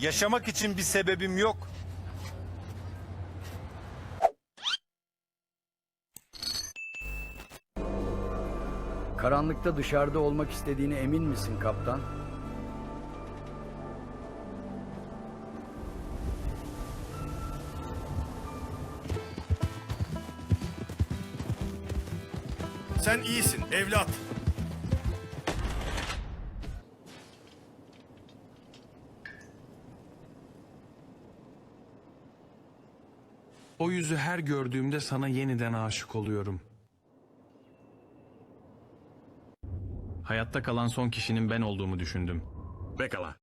Yaşamak için bir sebebim yok. Karanlıkta dışarıda olmak istediğine emin misin kaptan? Sen iyisin evlat. O yüzü her gördüğümde sana yeniden aşık oluyorum. Hayatta kalan son kişinin ben olduğumu düşündüm. Pekala.